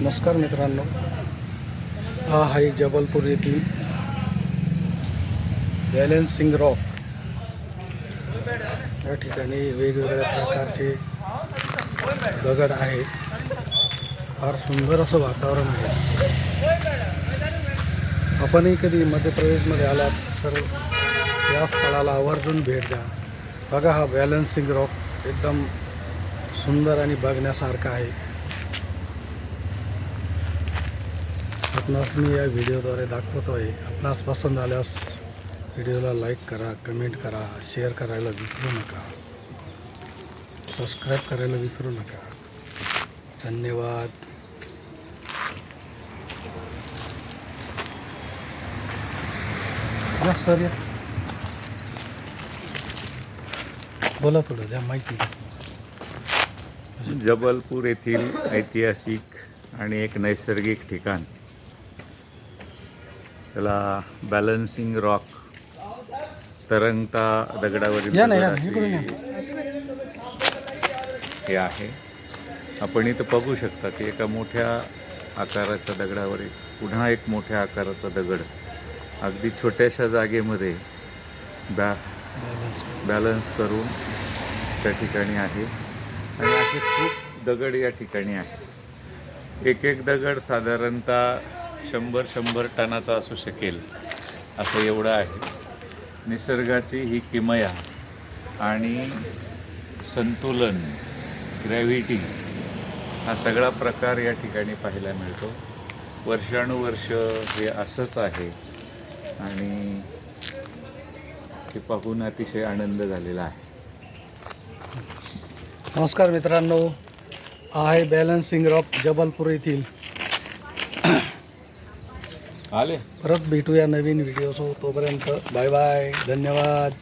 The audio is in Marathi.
नमस्कार मित्रांनो. हा आहे जबलपूर येथील बॅलन्सिंग रॉक या ठिकाणी वेगवेगळ्या प्रकारचे दगड आहेत. फार सुंदर असं वातावरण आहे. आपणही कधी मध्य प्रदेशमध्ये आलात तर या स्थळाला आवर्जून भेट द्या. बघा हा बॅलन्सिंग रॉक एकदम सुंदर आणि बघण्यासारखा आहे. आपणास मी या व्हिडिओद्वारे दाखवतो आहे आपणास पसंत आल्यास व्हिडिओला लाईक करा कमेंट करा शेअर करायला विसरू नका. सबस्क्राईब करायला विसरू नका. धन्यवाद. या सर या. बोला थोडं द्या माहिती. जबलपूर येथील ऐतिहासिक आणि एक नैसर्गिक ठिकाण. त्याला बॅलन्सिंग रॉक तरंगता दगडावरील हे आहे. आपण इथं बघू शकता की एका मोठ्या आकाराच्या दगडावर एक पुन्हा एक मोठ्या आकाराचा दगड. अगदी छोट्याशा जागेमध्ये बॅ बॅलन्स बॅलन्स करून त्या ठिकाणी आहे. आणि असे खूप दगड या ठिकाणी आहे एक एक दगड साधारणतः शंभर शंभर टनाचा असू शकेल असं एवढं आहे. निसर्गाची ही किमया आणि संतुलन ग्रॅव्हिटी हा सगळा प्रकार या ठिकाणी पाहायला मिळतो. वर्षानुवर्ष हे असंच आहे आणि ते पाहून अतिशय आनंद झालेला आहे. नमस्कार मित्रांनो. आय आहे बॅलन्सिंग रॉक जबलपूर येथील आले. परत भेटूया नवीन व्हिडिओसो तोपर्यंत बाय बाय धन्यवाद.